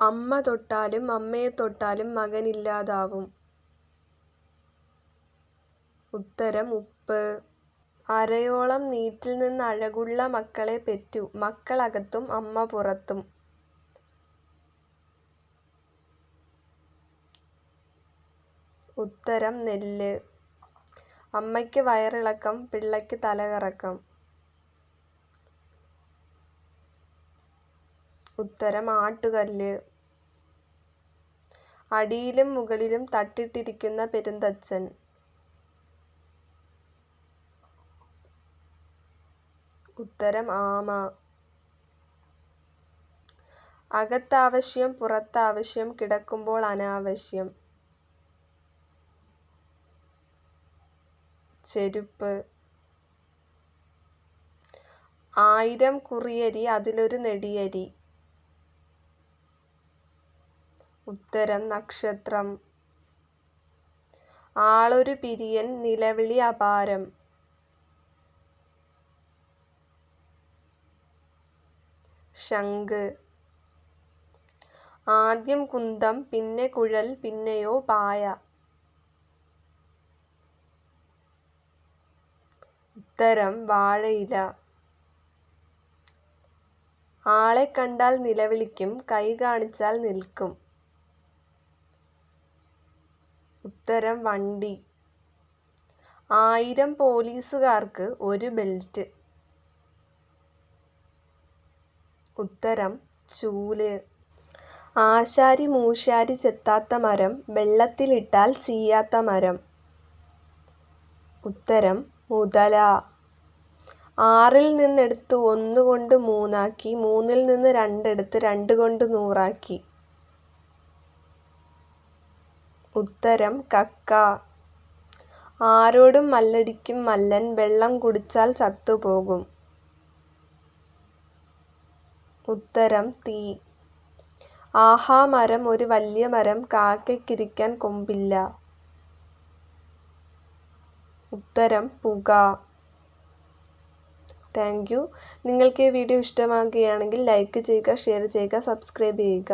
അമ്മ തൊട്ടാലും അമ്മയെ തൊട്ടാലും മകനില്ലാതാവും. ഉത്തരം ഉപ്പ്. അരയോളം നീറ്റിൽ നിന്ന് അഴകുള്ള മക്കളെ പെറ്റു. മക്കളകത്തും അമ്മ പുറത്തും. ഉത്തരം നെല്ല്. അമ്മയ്ക്ക് വയറിളക്കം പിള്ളയ്ക്ക് തലകറക്കം. ഉത്തരം ആട്ടുകല്ല്. അടിയിലും മുകളിലും തട്ടിട്ടിരിക്കുന്ന പെരുന്തച്ചൻ. ഉത്തരം ആമ. അകത്താവശ്യം പുറത്താവശ്യം കിടക്കുമ്പോൾ അനാവശ്യം. ചെരുപ്പ്. ആയിരം കുറിയരി അതിലൊരു നെടിയരി. ഉത്തരം നക്ഷത്രം. ആളൊരു പിരിയൻ നിലവിളി അപാരം. ശംഖ്. ആദ്യം കുന്തം പിന്നെ കുഴൽ പിന്നെയോ പായ. ഉത്തരം വാഴയില. ആളെ കണ്ടാൽ നിലവിളിക്കും കൈ കാണിച്ചാൽ നിൽക്കും. ഉത്തരം വണ്ടി. ആയിരം പോലീസുകാർക്ക് ഒരു ബെൽറ്റ്. ഉത്തരം ചൂൽ. ആശാരി മൂശാരി ചെത്താത്ത മരം വെള്ളത്തിലിട്ടാൽ ചീയാത്ത മരം. ഉത്തരം മുതല. ആറിൽ നിന്നെടുത്ത് ഒന്നുകൊണ്ട് മൂന്നാക്കി മൂന്നിൽ നിന്ന് രണ്ടെടുത്ത് രണ്ട് കൊണ്ട് നൂറാക്കി. ഉത്തരം കക്ക. ആരോടും മല്ലടിക്കും മല്ലൻ വെള്ളം കുടിച്ചാൽ ചത്തുപോകും. ഉത്തരം തീ. ആഹാ മരം ഒരു വലിയ മരം കാക്കയ്ക്കിരിക്കാൻ കൊമ്പില്ല. ഉത്തരം പുക. Thank you. നിങ്ങൾക്ക് ഈ വീഡിയോ ഇഷ്ടമാകുകയാണെങ്കിൽ ലൈക്ക് ചെയ്യുക ഷെയർ ചെയ്യുക സബ്സ്ക്രൈബ് ചെയ്യുക.